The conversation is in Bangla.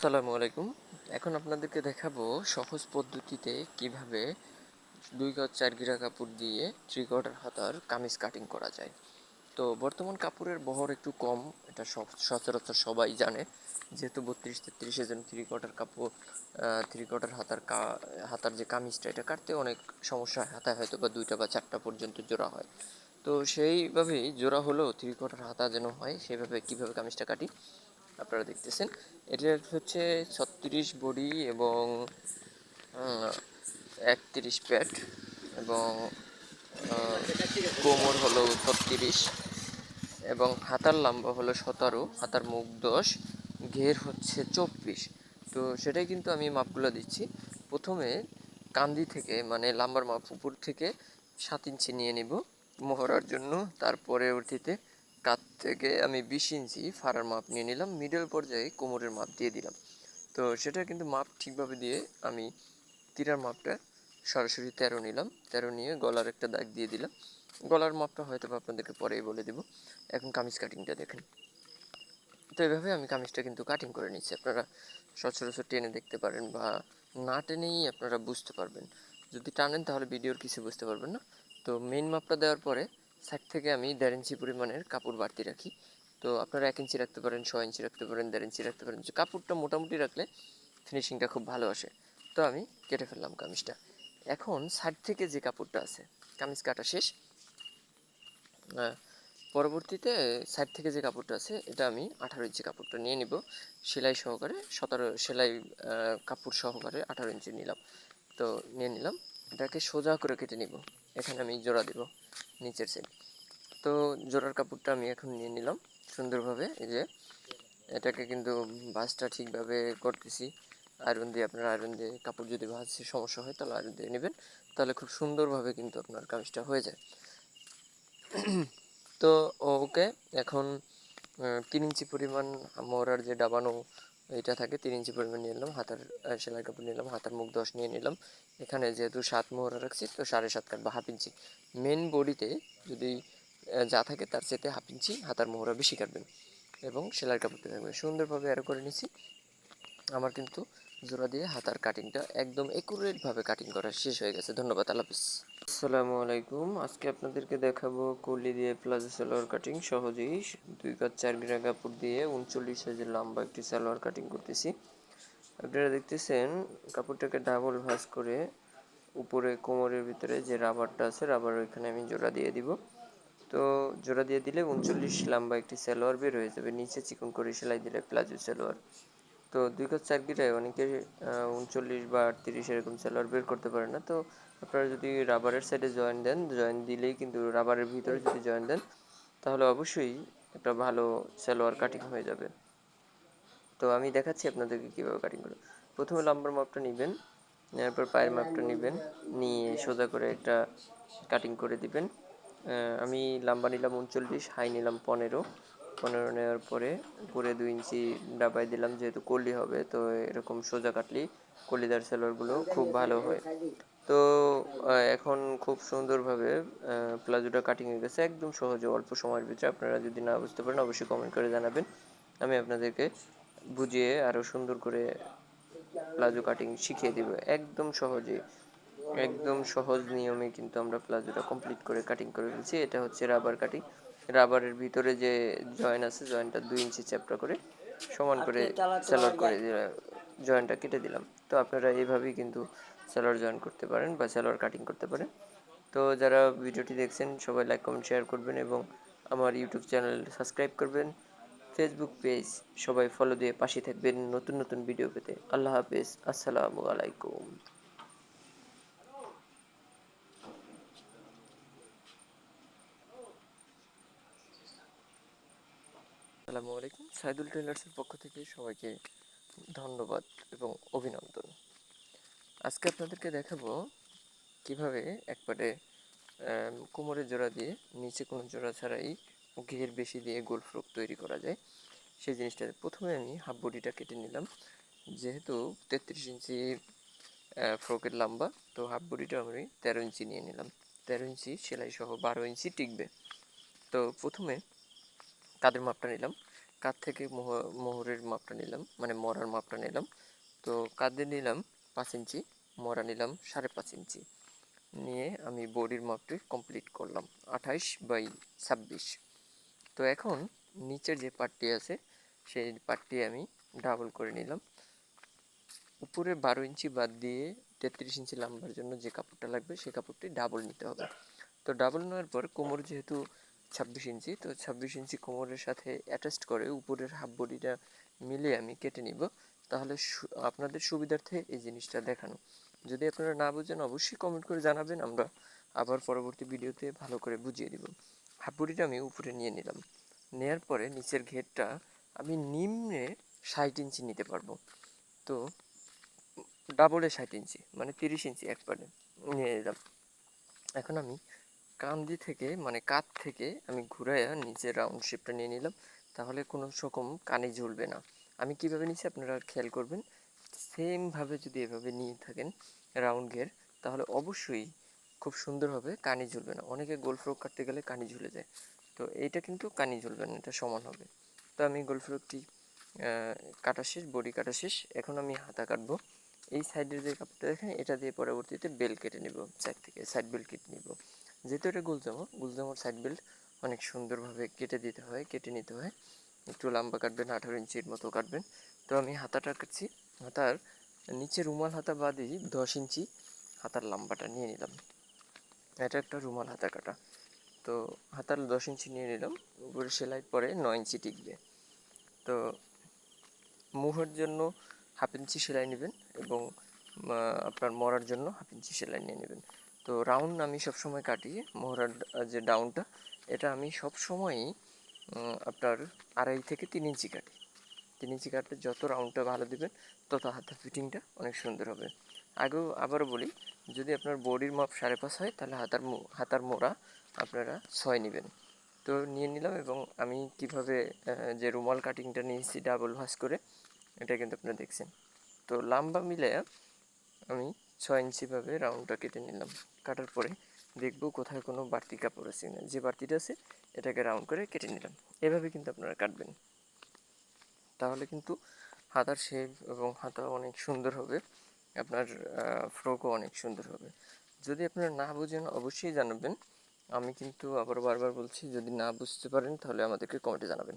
আসসালামু আলাইকুম। এখন আপনাদেরকে দেখাবো সহজ পদ্ধতিতে কীভাবে দুই গজ, চার গিরা কাপড় দিয়ে থ্রি কোয়ার্টার হাতার কামিজ কাটিং করা যায়। তো বর্তমান কাপড়ের বহর একটু কম, এটা সচরাচর সবাই জানে। যেহেতু বত্রিশ তেত্রিশের জন্য থ্রি কোয়ার্টার কাপড় থ্রি কোয়ার্টার হাতার কা, হাতার যে কামিজটা, এটা কাটতে অনেক সমস্যা হাতায় হয়তো বা দুইটা বা চারটা পর্যন্ত জোড়া হয়। তো সেইভাবেই জোড়া হলেও থ্রি কোয়ার্টার হাতা যেন হয় সেভাবে কীভাবে কামিজটা কাটি আপনারা দেখতেছেন। এটার হচ্ছে ছত্রিশ বডি এবং একত্রিশ প্যাট এবং কোমর হলো ছত্রিশ এবং হাতার লম্বা হলো সতেরো, হাতার মুখ দশ, ঘের হচ্ছে চব্বিশ। তো সেটাই কিন্তু আমি মাপগুলো দিচ্ছি। প্রথমে কান্দি থেকে মানে লাম্বার মাপ উপর থেকে সাত ইঞ্চি নিয়ে নিব, মোহরার জন্য, তারপরে পরবর্তীতে কাত থেকে আমি বিশ ইঞ্চি ফাড়ার মাপ নিয়ে নিলাম মিডল পর্যায়ে কোমরের মাপ দিয়ে দিলাম। তো সেটা কিন্তু মাপ ঠিকভাবে দিয়ে আমি তীরার মাপটা সরাসরি তেরো নিলাম। তেরো নিয়ে গলার একটা দাগ দিয়ে দিলাম। গলার মাপটা হয়তো আপনাদেরকে পরেই বলে দিব। এখন কামিজ কাটিংটা দেখেন। তো এইভাবে আমি কামিজটা কিন্তু কাটিং করে নিচ্ছি আপনারা সচরাচর টেনে দেখতে পারেন বা না টেনেই আপনারা বুঝতে পারবেন। যদি টানেন তাহলে ভিডিওর কিছু বুঝতে পারবেন না। তো মেন মাপটা দেওয়ার পরে সাইড থেকে আমি দেড় ইঞ্চি পরিমাণের কাপড় বাড়তি রাখি। তো আপনারা এক ইঞ্চি রাখতে পারেন, ছয় ইঞ্চি রাখতে পারেন, দেড় ইঞ্চি রাখতে পারেন। কাপড়টা মোটামুটি রাখলে ফিনিশিংটা খুব ভালো আসে। তো আমি কেটে ফেললাম কামিজটা। এখন সাইড থেকে যে কাপড়টা আছে, কামিজ কাটা শেষ। পরবর্তীতে সাইড থেকে যে কাপড়টা আছে, এটা আমি আঠারো ইঞ্চি কাপড়টা নিয়ে নিব। সেলাই সহকারে সতেরো, সেলাই কাপড় সহকারে আঠারো ইঞ্চি নিলাম। তো নিয়ে নিলাম। এটাকে সোজা করে কেটে নিব। এখানে আমি জোড়া দেব, নিচের সাইড তো জোড়ার কাপড়টা আমি এখন নিয়ে নিলাম সুন্দরভাবে, এই যে এটাকে কিন্তু ভাঁজটা ঠিকভাবে করতেছি। আয়রন দিয়ে আপনার আয়রন দিয়ে কাপড় যদি ভাঁজতে সমস্যা হয় তাহলে আয়রন দিয়ে নেবেন, তাহলে খুব সুন্দরভাবে কিন্তু আপনার কামিজটা হয়ে যায়। তো ওকে এখন তিন ইঞ্চি পরিমাণ মোহরার যে ডাবানো এটা থাকে তিন ইঞ্চি পরিমাণ নিলাম, হাতার সেলাই কাপড় নিলাম, হাতার মুখ দশ নিয়ে নিলাম। এখানে যেহেতু সাত মোহরা রাখছি, তো সাড়ে সাত কাট বা হাফ ইঞ্চি। মেন বডিতে যদি যা থাকে তার চেয়ে হাফ ইঞ্চি হাতার মোহরা বেশি কাটবেন এবং সেলাই কাপড়টা থাকবে সুন্দরভাবে অ্যারো করে নিছি। আমার কিন্তু জোড়া দিয়ে হাতার কাটিংটা একদম একুরেটভাবে কাটিং করা শেষ হয়ে গেছে। ধন্যবাদ হাফিজ। আসসালামু আলাইকুম। আজকে আপনাদেরকে দেখাবো কলি দিয়ে প্লাজো সালোয়ার কাটিং সহজেই দুই কাজ চার গ্রা কাপড় দিয়ে উনচল্লিশ সাইজের লম্বা একটি সালোয়ার কাটিং করতেছি। আপনারা দেখতেছেন কাপড়টাকে ডাবল ভাঁজ করে উপরে কোমরের ভিতরে যে রাবারটা আছে রাবার ওইখানে আমি জোড়া দিয়ে দিব। তো জোড়া দিয়ে দিলে উনচল্লিশ লম্বা একটি সালোয়ার বের হয়ে যাবে। নিচে চিকন করে সেলাই দিলে প্লাজো সালোয়ার। তো দুই কাজ গিরায় অনেকে উনচল্লিশ বা আটত্রিশ এরকম সালোয়ার বের করতে পারে না। তো আপনারা যদি রাবারের সাইডে জয়েন দেন জয়েন দিলেই কিন্তু রাবারের ভিতরে যদি জয়েন দেন, তাহলে অবশ্যই একটা ভালো সালোয়ার কাটিং হয়ে যাবে। তো আমি দেখাচ্ছি আপনাদেরকে কীভাবে কাটিং করে। প্রথমে লাম্বার মাপটা নেবেন নেওয়ার পর পায়ের মাপটা নেবেন, নিয়ে সোজা করে একটা কাটিং করে দিবেন। আমি লাম্বা নিলাম উনচল্লিশ হাই নিলাম পনেরো। পনেরো নেওয়ার পরে উপরে দুই ইঞ্চি ডাবাই দিলাম, যেহেতু কলি হবে, তো এরকম সোজা কাটলেই কলিদার সেলোয়ারগুলো খুব ভালো হয়। তো এখন খুব সুন্দরভাবে প্লাজোটা কাটিং হয়ে গেছে, একদম সহজে, অল্প সময়ের ভিতরে। আপনারা যদি না বুঝতে পারেন, অবশ্যই কমেন্ট করে জানাবেন। আমি আপনাদেরকে বুঝিয়ে আরও সুন্দর করে প্লাজো কাটিং শিখিয়ে দিব, একদম সহজে একদম সহজ নিয়মে কিন্তু আমরা প্লাজোটা কমপ্লিট করে কাটিং করে ফেলছি। এটা হচ্ছে রাবার কাটিং রাবারের ভিতরে যে জয়েন আছে জয়েনটা দুই ইঞ্চি চ্যাপটা করে সমান করে সেলার করে জয়েনটা কেটে দিলাম। তো আপনারা এইভাবেই কিন্তু সেলার জয়েন করতে পারেন বা সেলার কাটিং করতে পারেন। তো যারা ভিডিওটি দেখছেন সবাই লাইক কমেন্ট শেয়ার করবেন এবং আমার ইউটিউব চ্যানেল সাবস্ক্রাইব করবেন। ফেসবুক পেজ সবাই ফলো দিয়ে পাশে থাকবেন নতুন নতুন ভিডিও পেতে। আল্লাহ হাফেজ। আসসালামু আলাইকুম। আসসালামু আলাইকুম। সাইদুল টেলার্সের পক্ষ থেকে সবাইকে ধন্যবাদ এবং অভিনন্দন। আজকে আপনাদেরকে দেখাবো কীভাবে একবারে কোমরের জোড়া দিয়ে নিচে কোনো জোড়া ছাড়াই ঘের বেশি দিয়ে গোল ফ্রক তৈরি করা যায়। সেই জিনিসটা প্রথমে আমি হাফ বডিটা কেটে নিলাম। যেহেতু তেত্রিশ ইঞ্চি ফ্রকের লম্বা, তো হাফ বডিটা আমি তেরো ইঞ্চি নিয়ে নিলাম। তেরো ইঞ্চি সেলাই সহ বারো ইঞ্চি টিকবে। তো প্রথমে কাদের মাপটা নিলাম? কাঁধ থেকে মোহ- মোহরের মাপটা নিলাম মানে মরার মাপটা নিলাম। তো কাঁধে নিলাম পাঁচ ইঞ্চি, মরা নিলাম সাড়ে পাঁচ ইঞ্চি। নিয়ে আমি বডির মাপটি কমপ্লিট করলাম, আঠাইশ বাই ছাব্বিশ। তো এখন নিচের যে পার্টটি আছে, সেই পার্টটি আমি ডাবল করে নিলাম। উপরে বারো ইঞ্চি বাদ দিয়ে তেত্রিশ ইঞ্চি লাম্বার জন্য যে কাপড়টা লাগবে, সেই কাপড়টি ডাবল নিতে হবে। তো ডাবল নেওয়ার পর কোমর যেহেতু ছাব্বিশ ইঞ্চি, তো ছাব্বিশ ইঞ্চি কোমরের সাথে অ্যাটাচড করে উপরের হাফ বডিটা মিলিয়ে আমি কেটে নিব। তাহলে আপনাদের সুবিধার্থে এই জিনিসটা দেখানো। যদি আপনারা না বুঝেন, অবশ্যই কমেন্ট করে জানাবেন, আমরা আবার পরবর্তী ভিডিওতে ভালো করে বুঝিয়ে দিব। হাফ বডিটা আমি উপরে নিয়ে নিলাম। নেয়ার পরে নিচের ঘেরটা আমি নিম্নে ষাট ইঞ্চি নিতে পারব। তো ডাবলে ষাট ইঞ্চি মানে তিরিশ ইঞ্চি একবারে নিয়ে নিলাম। এখন আমি কান্দি থেকে মানে কাত থেকে আমি ঘুরাইয়া নিচে রাউন্ড শেপটা নিয়ে নিলাম। তাহলে কোনো রকম কানে ঝুলবে না। আমি কীভাবে নিচ্ছি আপনারা খেয়াল করবেন? সেমভাবে যদি এভাবে নিয়ে থাকেন রাউন্ড ঘের, তাহলে অবশ্যই খুব সুন্দর হবে, কানি ঝুলবে না। অনেকে গোল ফ্রক কাটতে গেলে কানি ঝুলে যায়। তো এইটা কিন্তু কানি ঝুলবে না, এটা সমান হবে। তো আমি গোল ফ্রকটি কাটা শেষ, বডি কাটা শেষ। এখন আমি হাতা কাটবো। এই সাইডের যে কাপড়টা দেখেন, এটা দিয়ে পরবর্তীতে বেল কেটে নিব সাইড থেকে সাইড বেল কেটে নিব। যেহেতু এটা গুলজামা গুলজামার সাইড বেল্ট অনেক সুন্দরভাবে কেটে দিতে হয়, কেটে নিতে হয়। একটু লম্বা কাটবেন, আঠারো ইঞ্চির মতো কাটবেন। তো আমি হাতাটা কাটছি, হাতার নিচে রুমাল হাতা বাদই দশ ইঞ্চি হাতার লম্বাটা নিয়ে নিলাম। এটা একটা রুমাল হাতা কাটা। তো হাতার দশ ইঞ্চি নিয়ে নিলাম উপরে সেলাই পরে নয় ইঞ্চি টিকবে। তো মুহের জন্য হাফ ইঞ্চি সেলাই নেবেন এবং আপনার মরার জন্য হাফ ইঞ্চি সেলাই নিয়ে নেবেন। তো রাউন্ড আমি সবসময় কাটি, মোহরার যে ডাউনটা এটা আমি সবসময়ই আপনার আড়াই থেকে তিন ইঞ্চি কাটি। তিন ইঞ্চি কাটলে যত রাউন্ডটা ভালো দিবেন, তত হাতের ফিটিংটা অনেক সুন্দর হবে। আগেও আবারও বলি, যদি আপনার বডির মাপ সাড়ে পাঁচ হয়, তাহলে হাতার হাতার মোড়া আপনারা ছয় নেবেন। তো নিয়ে নিলাম এবং আমি কীভাবে যে রুমাল কাটিংটা নিয়েছি ডাবল ভাঁজ করে, এটা কিন্তু আপনারা দেখছেন। তো লম্বা মিলে আমি ছয় ইঞ্চিভাবে রাউন্ডটা কেটে নিলাম। কাটার পরে দেখব কোথায় কোনো বাড়তি কাপড় আছে না যে বাড়তিটা আছে, এটাকে রাউন্ড করে কেটে নিলাম। এভাবে কিন্তু আপনারা কাটবেন। তাহলে কিন্তু হাতার শেপ এবং হাতা অনেক সুন্দর হবে। আপনার ফ্রকও অনেক সুন্দর হবে। যদি আপনারা না বুঝেন, অবশ্যই জানাবেন। আমি কিন্তু আবার বারবার বলছি, যদি না বুঝতে পারেন, তাহলে আমাদেরকে কমেন্টে জানাবেন।